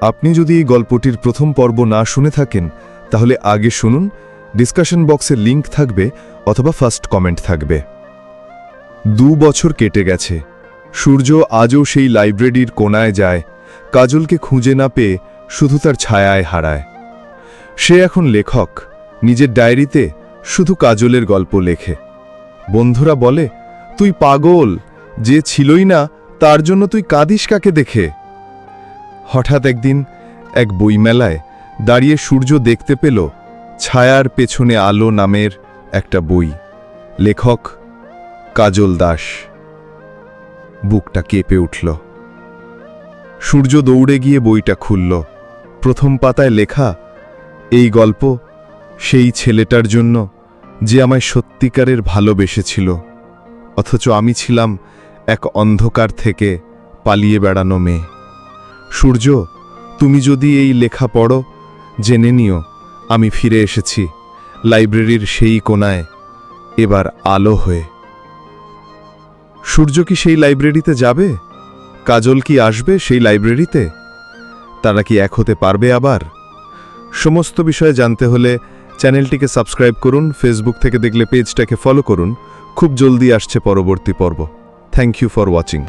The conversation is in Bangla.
আপনি যদি এই গল্পটির প্রথম পর্ব না শুনে থাকেন, তাহলে আগে শুনুন ডিসকাশন বক্সে লিংক থাকবে অথবা ফার্স্ট কমেন্ট থাকবে। দু বছর কেটে গেছে। সূর্য আজও সেই লাইব্রেরির কোনায় যায়, কাজলকে খুঁজে না পেয়ে শুধু তার ছায়ায় হারায়। সে এখন লেখক, নিজের ডায়েরিতে শুধু কাজলের গল্প লেখে। বন্ধুরা বলে, তুই পাগল, যে ছিলই না, তার জন্য তুই কাঁদিস কাকে দেখে? হঠাৎ একদিন এক বইমেলায় দাঁড়িয়ে সূর্য দেখতে পেল ছায়ার পেছনে আলো নামের একটা বই। লেখক কাজল দাস। বুকটা কেঁপে উঠল। সূর্য দৌড়ে গিয়ে বইটা খুলল। প্রথম পাতায় লেখা, এই গল্প সেই ছেলেটার জন্য যে আমায় সত্যিকারের ভালোবেসেছিল। অথচ আমি ছিলাম এক অন্ধকার থেকে পালিয়ে বেড়ানো মেয়ে। সূর্য, তুমি যদি এই লেখা পড়ো, জেনে নিও, আমি ফিরে এসেছি, লাইব্রেরির সেই কোনায় এবার আলো হয়ে। সূর্য কি সেই লাইব্রেরিতে যাবে? কাজল কি আসবে সেই লাইব্রেরিতে? তারা কি এক হতে পারবে আবার? সমস্ত বিষয়ে জানতে হলে চ্যানেলটিকে সাবস্ক্রাইব করুন, ফেসবুক থেকে দেখলে পেজটাকে ফলো করুন, খুব জলদি আসছে পরবর্তী পর্ব। Thank you for watching.